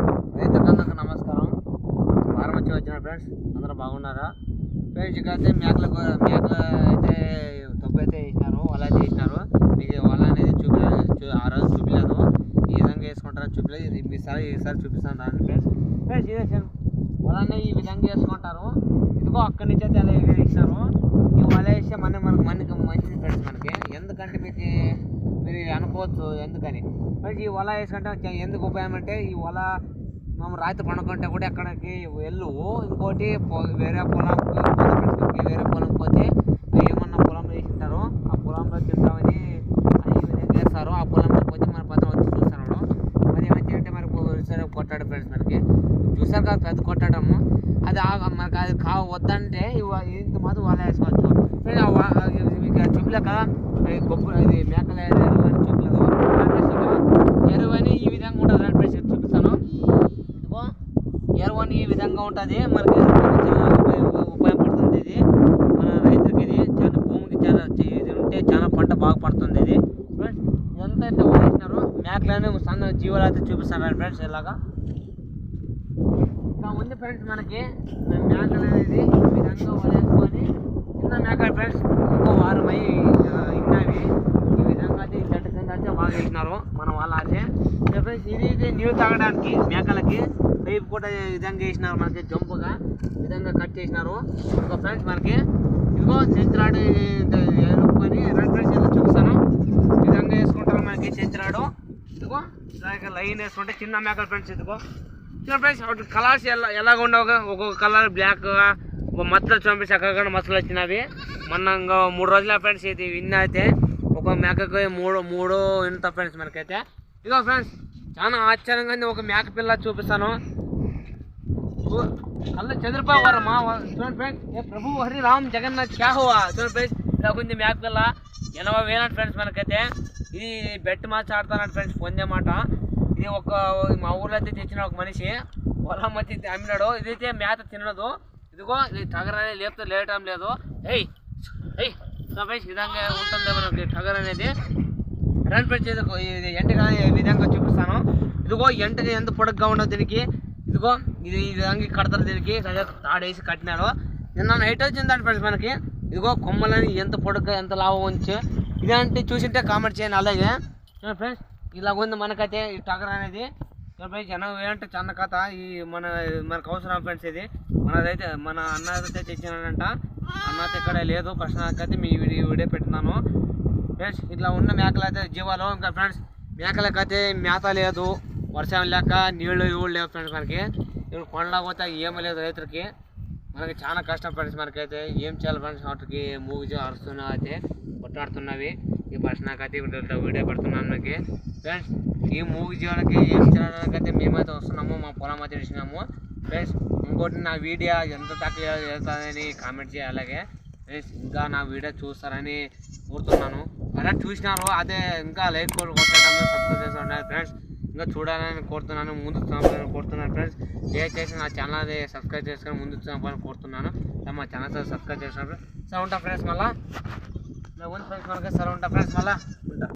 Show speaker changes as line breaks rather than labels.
రైతులందరికీ నమస్కారం. వారం వచ్చి వచ్చిన ఫ్రెండ్స్ అందరూ బాగున్నారా? ఫ్రెండ్స్ ఇక్కడైతే అయితే మేకలు మేకలు అయితే తప్పు అయితే వేసినారు వల అయితే వేసినారు. మీకు వల అనేది చూపి చూ- ఆ రోజు చూపించలేదు ఈ విధంగా వేసుకుంటారా చూపలేదు. ఇది ఈసారి ఈసారి చూపిస్తాను రాండి ఫ్రెండ్స్ ఫ్రెండ్స్. ఇదే సార్ వలని ఈ విధంగా వేసుకుంటారు. ఇదిగో అక్కడి నుంచి అయితే అలా వేసినారు. ఈ వల వేస్తే మన మనకు మనకి మంచిది ఫ్రెండ్స్ మనకి. ఎందుకంటే మీకు అనుకోవచ్చు ఎందుకని? మరి ఈ వల వేసుకుంటే ఎందుకు ఉపయోగం అంటే ఈ వల మనం రాత్రి పండుకుంటే కూడా ఎక్కడికి వెళ్ళు ఇంకోటి వేరే పొలం వేరే పొలం పోతే ఏమన్నా పొలం వేసింటారు. ఆ పొలంలో తింటామని వేస్తారు ఆ పొలంలో పోతే మన పక్కన వచ్చి చూస్తాడు మరి ఏమైతే అంటే మరి సరే కొట్టాడు ఫ్రెండ్స్ మనకి. చూసారు కదా పెద్ద కొట్టడము. అది మనకు మనకి అది కా వద్దంటే ఇంత మాత్రం వాళ్ళ వేసుకోవచ్చు. అది గొప్ప ఇది మేకల ఎరువు అని ఇక ఎరువు అని ఈ విధంగా ఉంటుంది రండి ఫ్రెండ్స్ చూపిస్తాను. ఎరువు అని ఈ విధంగా ఉంటుంది మనకి చాలా ఉపయోగ ఉపయోగపడుతుంది ఇది. మన రైతులకి ఇది చాలా భూమికి చాలా ఇది ఉంటే చాలా పంట బాగా పడుతుంది ఇది. ఫ్రెండ్స్ ఇదంతా ఇట్లా వదిలేసినారు మేకలని సన్న జీవాలు అయితే చూపిస్తాను ఫ్రెండ్స్ ఇలాగా. ఇంకా ఉంది ఫ్రెండ్స్ మనకి మేకలు అనేది ఈ విధంగా వదిలేసుకొని చిన్న మేకలు ఫ్రెండ్స్ ఇంకో వారం ఇన్నవి. ఈ విధంగా అయితే చెట్టు కింద అయితే బాగా వేసినారు మన వాళ్ళ అయితే. ఫ్రెండ్స్ ఇది ఇది నీళ్ళు తాగడానికి మేకలకి పైపు కూడా విధంగా వేసినారు మనకి జంపుగా. విధంగా కట్ చేసినారు. ఇంకా ఫ్రెండ్స్ మనకి ఇదిగో చెంచరాడు ఎరుపుకొని రెండు ఫ్రెండ్స్ ఇలా చూపిస్తాను. విధంగా వేసుకుంటారు మనకి చెంచరాడు. ఇదిగో దానికి లైన్ వేసుకుంటే చిన్న మేకల ఫ్రెండ్స్ ఇదిగో. చిన్న ఫ్రెండ్స్ కలర్స్ ఎలా ఎలాగ ఉండవు ఒక్కొక్క కలర్ బ్లాక్ మచ్చలు చంపేసి అక్కడ మచ్చలు వచ్చినవి. మొన్న ఇంకా మూడు రోజుల ఫ్రెండ్స్ ఇది విన్ అయితే ఒక మేకకు మూడు మూడు ఇంత ఫ్రెండ్స్ మనకైతే. ఇదో ఫ్రెండ్స్ చాలా ఆశ్చర్యంగా ఉంది. ఒక మేక పిల్ల చూపిస్తాను. ఓ, కళ్ళు మా చూడండి ఫ్రెండ్స్ ఏ ప్రభు హరి రామ్ జగన్నాథ్ చాహువా. చూడండి ఫ్రెండ్స్ ఇలా ఉంది మేక పిల్ల. ఎనభై వేలంట ఫ్రెండ్స్ మనకైతే. ఇది బెట్ మ్యాచ్ ఆడతానంట ఫ్రెండ్స్ పొందే మాట ఇది ఒక మా ఊర్లో అయితే తెచ్చిన ఒక మనిషి. పొలం వచ్చి అమ్మినాడు ఇదైతే మేత తినదు ఇదిగో ఇది టగర్ అనేది లేపితే లేయటం లేదు. ఎయ్ ఎయ్ ఫ్రెండ్స్ విధంగా ఉంటుంది మనకి టగర్ అనేది రన్ ఫ్రెండ్స్ ఇదిగో ఇది ఎంటగా ఈ విధంగా చూపిస్తాను. ఇదిగో ఎంటగా ఎంత పొడగ్గా ఉండదు దీనికి. ఇదిగో ఇది ఈ విధంగా కడతారు దీనికి. తాడేసి కట్టినారు. నిన్న నైట్ వచ్చిందండి ఫ్రెండ్స్ మనకి. ఇదిగో కొమ్మలని ఎంత పొడగ్గా ఎంత లాభం ఉంచి. ఇదంటే చూసింటే కామెంట్ చేయండి అలాగే. ఫ్రెండ్స్ ఇలా ఉంది మనకైతే ఈ టగర్ అనేది ఫ్రెండ్స్ జనం ఏంటంటే చిన్న కథ? ఈ మన మనకు అవసరం ఫ్రెండ్స్ ఇది. మనదైతే మన అన్నదైతే అయితే తెచ్చినాడంట. అన్నతో ఇక్కడ లేదు. ప్రశ్నకైతే మీ వీడియో వీడియో పెట్టినాను ఫ్రెండ్స్ ఇట్లా ఉన్న మేకలు అయితే జీవాలు. ఇంకా ఫ్రెండ్స్ మేకలకు అయితే మేత లేదు. వర్షం లేక నీళ్ళు ఇవ్వడు లేవు ఫ్రెండ్స్ మనకి. ఇప్పుడు కొండ పోతే ఏమీ లేదు రైతులకి. మనకి చాలా కష్టం ఫ్రెండ్స్ మనకైతే. ఏం చేయాలి ఫ్రెండ్స్ వాటికి మూగి అరుస్తున్నా అయితే కొట్టాడుతున్నవి ఈ ప్రశ్నకైతే వీడియో వీడియో పెడుతున్నాను మనకి ఫ్రెండ్స్ ఈ మూగి జీవాలకి ఏం చేయడానికైతే మేమైతే వస్తున్నాము మా పొలం అయితే ఇచ్చినాము ఫ్రెండ్స్ ఇంకోటి నా వీడియో ఎంత తక్కువ వెళ్తుందని కామెంట్ చేయాలి అలాగే. ఫ్రెండ్స్ ఇంకా నా వీడియో చూస్తారని కోరుతున్నాను. అలా చూసినారు అదే ఇంకా లైక్ కొట్టడం సబ్స్క్రైబ్ చేసి ఉండాలి ఫ్రెండ్స్ ఇంకా చూడాలని కోరుతున్నాను ముందు చూపాలని కోరుతున్నాను. ఫ్రెండ్స్ దయచేసి నా ఛానల్ అది సబ్స్క్రైబ్ చేసుకొని ముందు చూపాలని కోరుతున్నాను. మా ఛానల్ సబ్స్క్రైబ్ చేసినప్పుడు సరే ఉంటా ఫ్రెండ్స్ మళ్ళీ. ఫ్రెండ్స్ మనకి సరే ఉంటా ఫ్రెండ్స్ మళ్ళా ఉంటా